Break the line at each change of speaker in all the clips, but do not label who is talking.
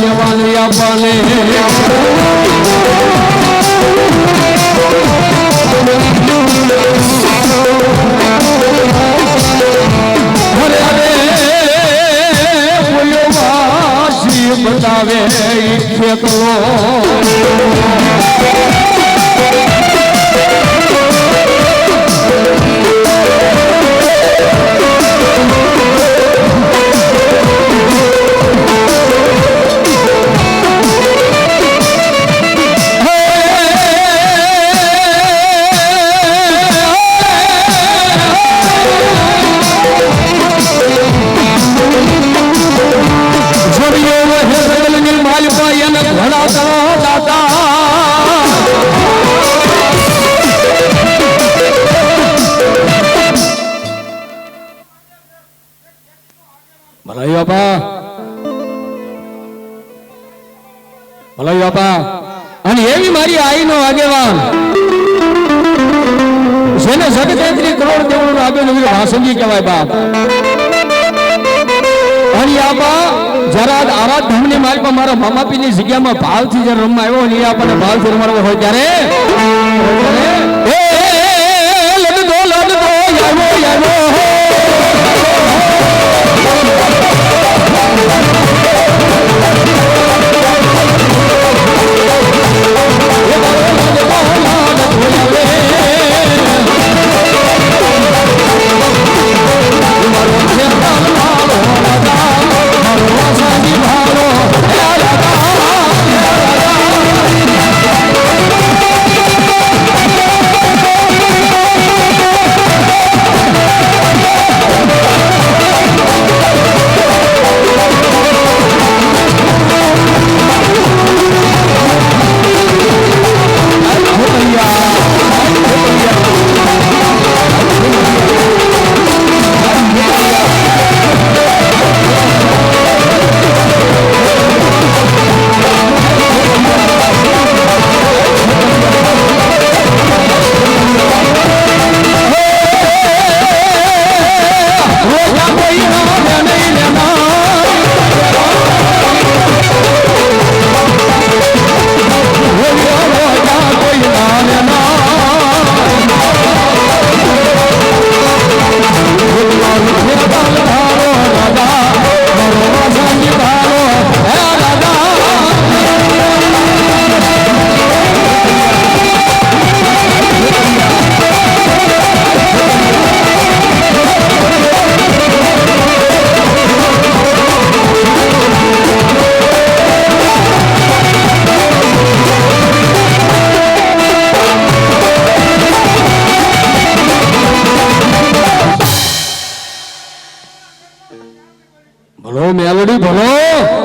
ના યાજવાન આપને. અરે અરે બોલ્યો વાસી બતાવે ઈ ભલાઈ બાપા. ભલાઈ બાપા અને એવી મારી આઈનો આગેવાન જેને જગતેત્રી કરોડ દેવોનું આગેવાનું ભાસંગી કહેવાય બાપ અને આપા જરા આરાધ પર મારા મામાપીની જગ્યામાં ભાવથી જ્યારે રમવા આવ્યો ને એ આપણને ભાવથી રમાડવો હોય ત્યારે? મેલડી ભલો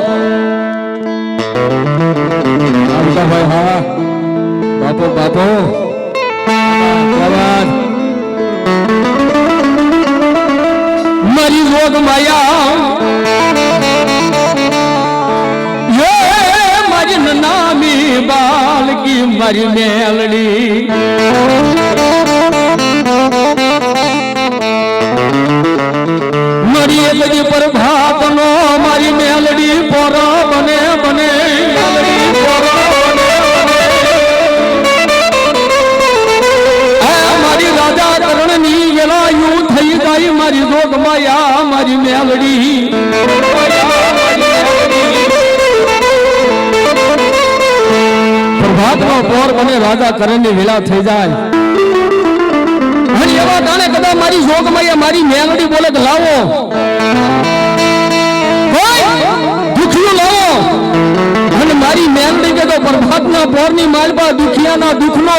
માયા મારી મેલડી. પ્રભાત નો પોર મને રાજા કરણની વેલા થઈ જાય. અને એવા ટાણે કદાચ મારી જોગમાયા મારી મેલડી બોલે લાવો. દુખિયું લાવો. અને મારી મેલડી કે તો પ્રભાતના પોરની માલપા દુખિયાના દુખનો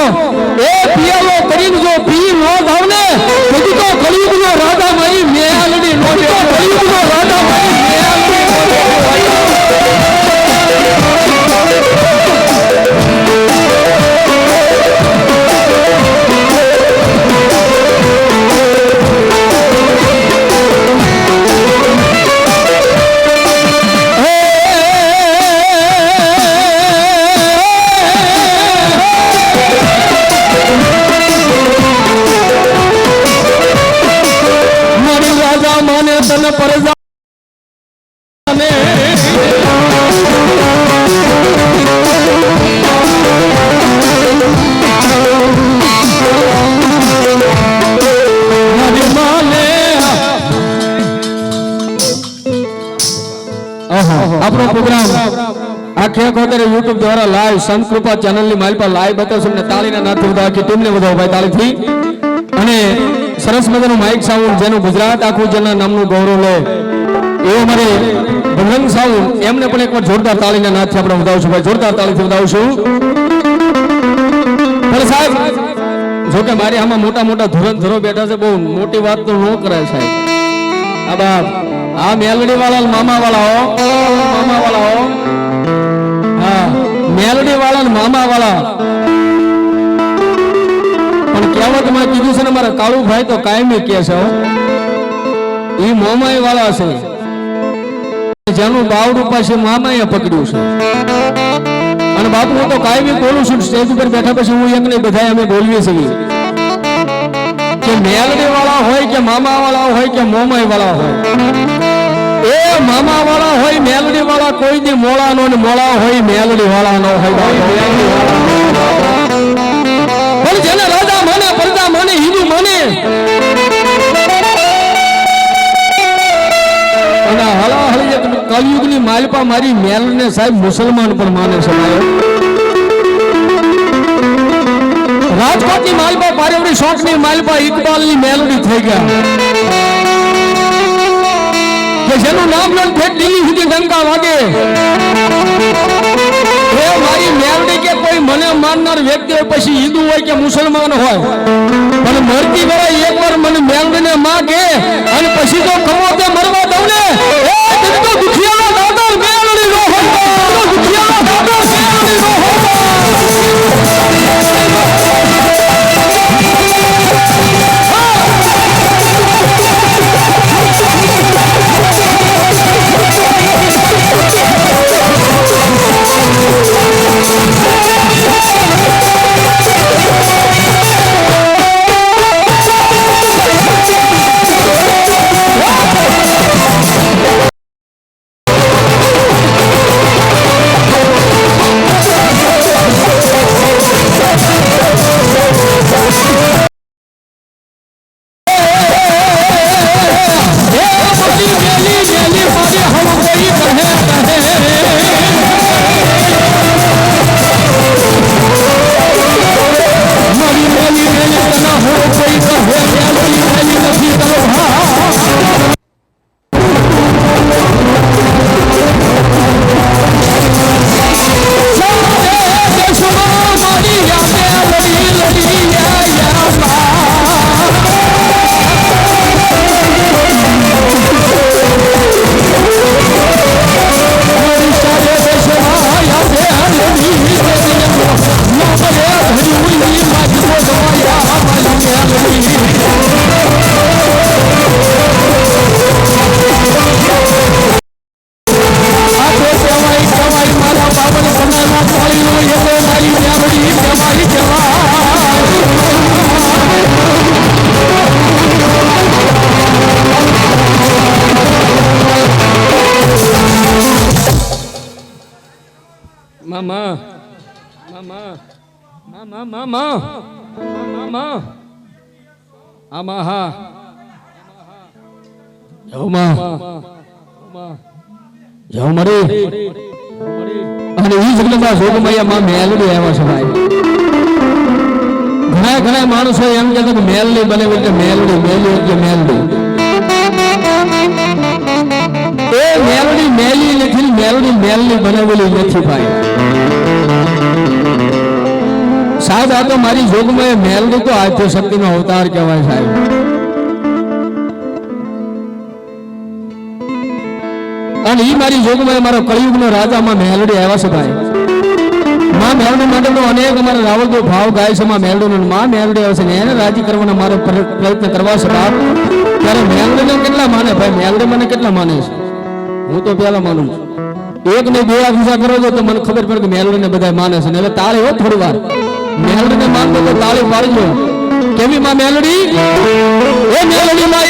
એ પિયાલો કરીને જો પી રાજા મારી people don't like દ્વારા લાઈવ સંત ચેનલની મારી પર લાઈવ બતાવશે ને તાળીના બધા આખી ટીમને વધાવો ભાઈ તાળીથી. અને સરસ મજાનું માઇક સાઉન્ડ જેનું ગુજરાત આખું જેના નામનું ગૌરવ લે. એવો મારે ભગવંત સાઉન્ડ એમને પણ એકવાર જોરદાર તાળીના નાથથી આપણે વધાવશું ભાઈ, જોરદાર તાળીથી વધાવશું પણ સાહેબ, જોકે મારી આમાં મોટા મોટા ધુરંધરો બેઠા છે, બહુ મોટી વાત તો ન કરાય સાહેબ. આ બાપ, આ મેલડી વાળા મામા વાળાઓ મામા વાળા હો હા. મેલડી વાળા ને મામા વાળા. પણ કહેવતમાં કીધું છે ને મારા, કાળુભાઈ તો કાયમી કે છે એ મોમાઈ વાળા છે. જેનું બાવડું પાસે મામાએ પકડ્યું છે. અને બાપુ, હું તો કાયમી બોલું છું, સ્ટેજ ઉપર બેઠા પછી હું એક ને બધા અમે બોલીએ છીએ. કે મેલડી વાળા હોય કે મામા વાળા હોય કે મોમાઈ વાળા હોય. એ મામા વાળા હોય મેલડી વાળા કોઈ દી મોળા નો ને મોળા હોય મેલડી વાળા નો હોય. પણ જેને રાજા માને પ્રજા માને હિન્દુ માને અને હલા હલી કલયુગ કલયુગની માલપા મારી મેલને સાહેબ મુસલમાન પણ માને છે રાજકોટની માલપા પારેવડી શોખની માલપા ઇકબાલની મેલડી થઈ ગયા. જેનું નામ સુધી ડંકા વાગે. એ મારી મેલડી કે કોઈ મને માનનાર વ્યક્તિ હોય, પછી હિન્દુ હોય કે મુસલમાન હોય, પણ મરતી વેળા એકવાર મને મેલડીને માં કે અને પછી તો કમો તે મરવા દઉં ને. મેલડી ઘણા ઘણા માણસો એમ કહેતા કે મેલડી બને એટલે મેલડી મેલી એટલે મેલડી એ મેલડી મેલી નથી, મેલડી મેલની બનાવેલી નથી ભાઈ. સાહેબ, આ તો મારી જોગમાં મેલડી તો આદ્ય શક્તિનો અવતાર કહેવાય સાહેબ. અને ઈ મારી જોગમાં મારો કળિયુગનો રાજામાં મેલડી આવ્યા છે ભાઈ. માં મેલડી માટેનો અનેક અમારા રાવલદેવ ભાવ ગાય છે, માં મેલડીનો માં મેલડી આવે છે ને એને રાજી કરવાનો મારો પ્રયત્ન કરવા છે બાપ. ત્યારે મેલડીને કેટલા માને ભાઈ? મેલડી મને કેટલા માને છે? હું તો પેલા માનું છું. એક ને બે વિઝા કરો તો મને ખબર પડે કે મેલડીને બધા માને છે ને. હવે તારે હો થોડી વાર. મેલડીને માનતો તો તાળી પાડજો કેવી માં મેલડી? એ મેલડી માં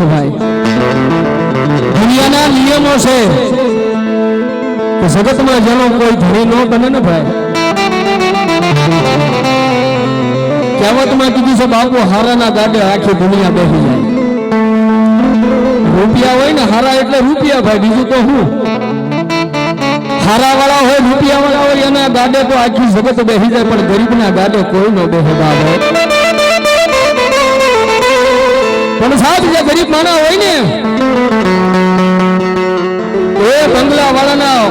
છે ભાઈ. દુનિયાના નિયમો છે કે જગતમાં જેનો કોઈ ધણી ન બને ને ભાઈ. કહેવતમાં કીધું છે, બાપુ, હારાના ગાડે આખી દુનિયા બેસી જાય. રૂપિયા હોય ને, હારા એટલે રૂપિયા ભાઈ, બીજું તો હું હારા વાળા હોય રૂપિયા વાળા હોય, એના ગાડે તો આખી જગત બેસી જાય, પણ ગરીબના ગાડે કોઈ ન બેસે બાબો પણ સાહેબ જે ગરીબ માણા હોય ને, એ બંગલા વાળાના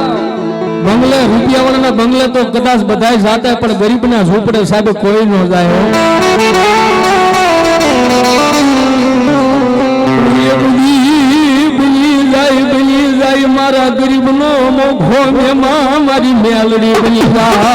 બંગલે રૂપિયા વાળાના બંગલે તો કદાચ બધાય જાતા, પણ ગરીબના ઝૂંપડે સાહેબ કોઈ ન જાય મારા ગરીબ ગરીબનો મોઘો મેમાં મારી મેલડી બની જાય.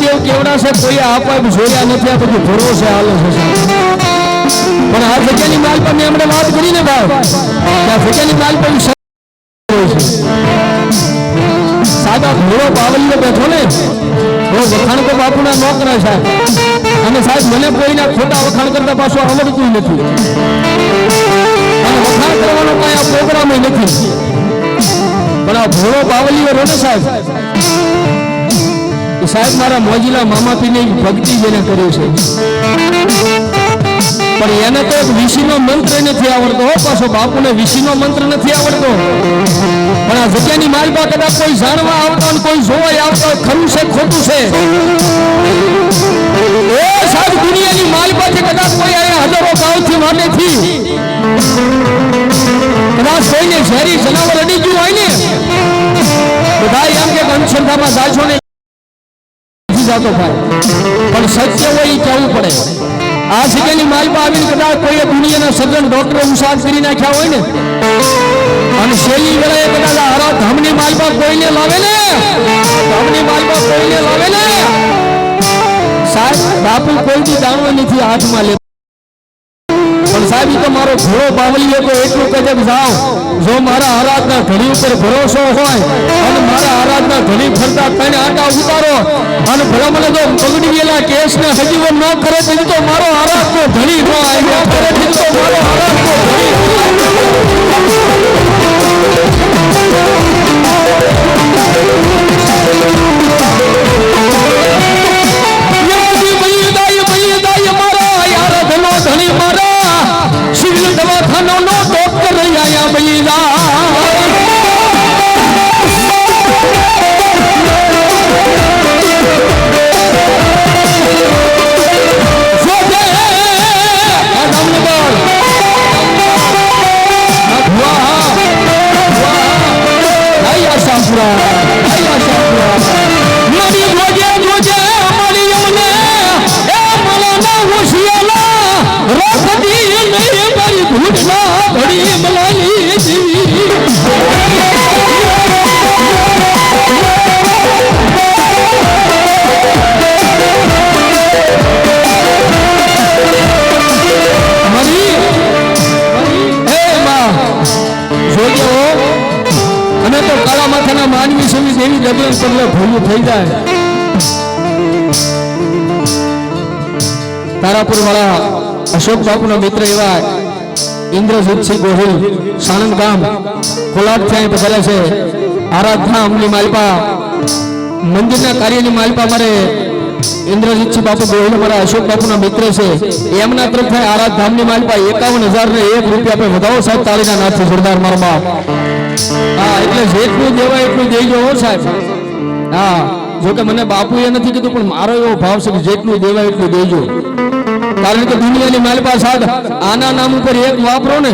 છે મામાદેવ કેવડા છે? કોઈએ આપવા જોયા નથી. આ બધું ભરોસે હાલો છે. પણ આ જગ્યાની માલ પર હમણાં વાત કરીને ભાઈ આ જગ્યાની માલ પર સાદા છે. ઘોડો બાવલીઓ બેઠો ને, બહુ વખાણ તો બાપુના ન કરાય સાહેબ અને સાહેબ, મને કોઈના ખોટા વખાણ કરતા પાછું આવડતું નથી. અને વખાણ કરવાનો કઈ આ પ્રોગ્રામ નથી. પણ આ ભોળો પાવલીઓ રહે ને સાહેબ સાહેબ, મારા મોજીલા મામા પીને ભક્તિ જેને કર્યું છે. પણ એને તો વિશીનો મંત્ર નથી આવડતો પાછો બાપુને વિશીનો મંત્ર નથી આવડતો. પણ આ જગ્યાની માલમાં કદાચ કોઈ જાણવા આવતા હોય કોઈ જોવાય આવતો, ખરું છે, ખોટું છે? એ સાહેબ, દુનિયાની માલબાથી કદાચ કોઈ અહીંયા હજારો ભાવથી માટેથી કદાચ કોઈને ઝેરી જનાવર અડી ગયું હોય ને? બધા એમ કે અંશંધામાં જાજો ને. નથી જાતો ભાઈ. પણ સત્ય હોય એ કહેવું પડે. આ જગ્યાની માલમાં આવીને કદાચ કોઈએ દુનિયાના સજ્જન ડોક્ટરો ઉસાદ કરી નાખ્યા હોય ને, અને શેલી વેળાએ કદાચ આ હરા ધામની માલમાં કોઈને લાવે ને, ધામની માલમાં કોઈને લાવે ને. સાહેબ, બાપુ કોઈ બી દાણો નથી હાથમાં લે પણ સાહેબ તો મારો ઘોડો બાવલીએ તો એટલું કદક જાઓ, જો મારા હરાતના ઘડી ઉપર ભરોસો હોય, અને મારા આરાધના ધણી ફરતા તને આટા ઉતારો. અને ભલા મને જો પગડી ગયેલા કેસને હજીવો ન કરે તેની તો મારો આરાધનો ધણી ન આવ્યો કરે તેની તો મારો આરાધનો ધણી. મારા સિવિલ દવાખાનો નો ડોક્ટર આયા બલિદા Israel. ભૂલું થઈ જાય. તારાપુર વાળા અશોક બાપુના મિત્ર એવા ઇન્દ્રજીતસિંહ ગોહિલ, સાણંદ ગામ કોલાટ થાય ભરે છે. આરાધના અમલી માલપા, મંદિરના કાર્યની માલપા મારે ઇન્દ્રજીતસિંહ બાપુ ગોહિલ મારા અશોક બાપુના મિત્ર છે. એમના તરફ આરાધ ધામની માલપા એકાવન હજાર ને એક રૂપિયા આપણે વધાવો સાહેબ તાળીના છે જોરદાર મારો બાપ. હા, એટલે જેટલું દેવાય એટલું દઈ હો સાહેબ. હા, જોકે મને બાપુએ નથી કીધું, પણ મારો એવો ભાવ છે કે જેટલું દેવાય એટલું દેજો. કારણ કે દુનિયાની માલપા સાદ આના નામ ઉપર એક વાપરો ને,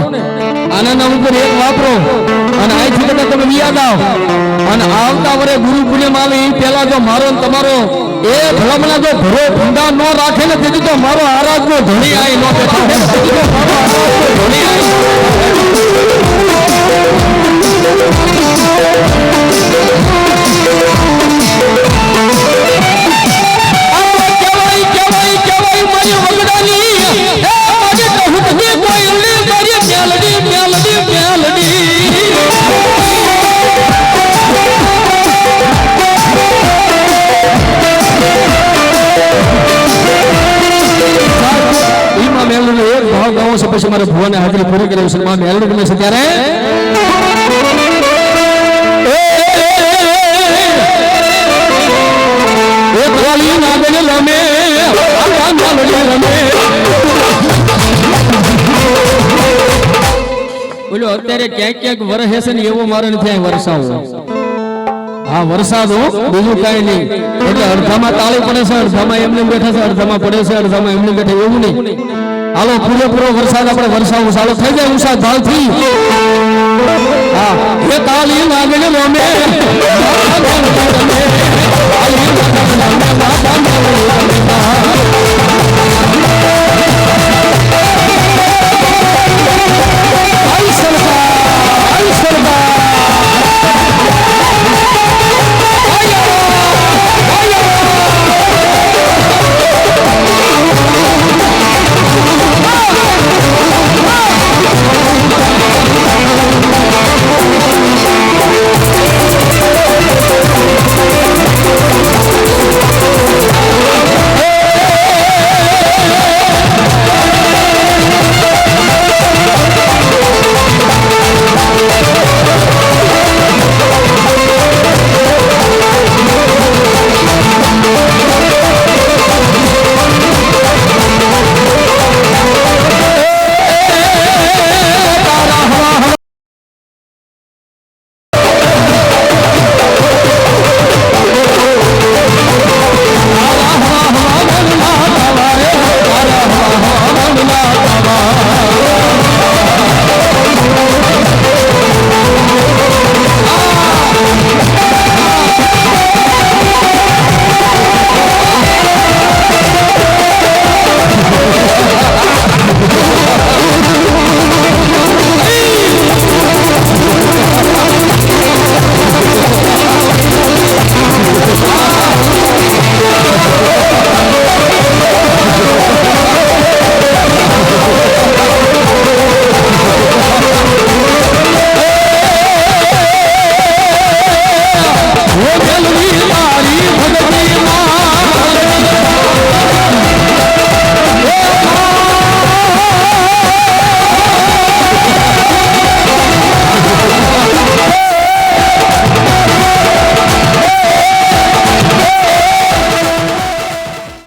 આના નામ ઉપર એક વાપરો, અને અહીંથી કદાચ તમે યાદ આવ. અને આવતા વરે ગુરુ પૂનમ આવે એ પહેલા જો મારો ને તમારો, એ ભલામણા જો ભરો ભંડા ન રાખે ને તેથી તો મારો આરાધ નો ધણી આઈ ન આરાધનો ધણી હાજરી પૂરી કરી છે માં મેલડી ગમે છે ત્યારે એક વાલી નાગન રમે આ મેલડી રમે બોલો અત્યારે ક્યાંક ક્યાંક વરસ હશે ને એવો મારે નથી અહીં વરસાવો હા, વરસાદ હો, બીજું કઈ નહીં. એટલે અડધામાં તાળી પડે છે, અડધામાં એમને બેઠા છે, અડધામાં પડે છે, અડધામાં એમને બેઠે એવું નહીં. હાલો, પૂરેપૂરો વરસાદ આપણે વરસાદ સારો થઈ જાય ઉષા ધાલથી હા, એ તાળી લાગણે રમે તાળી લાગણે રમે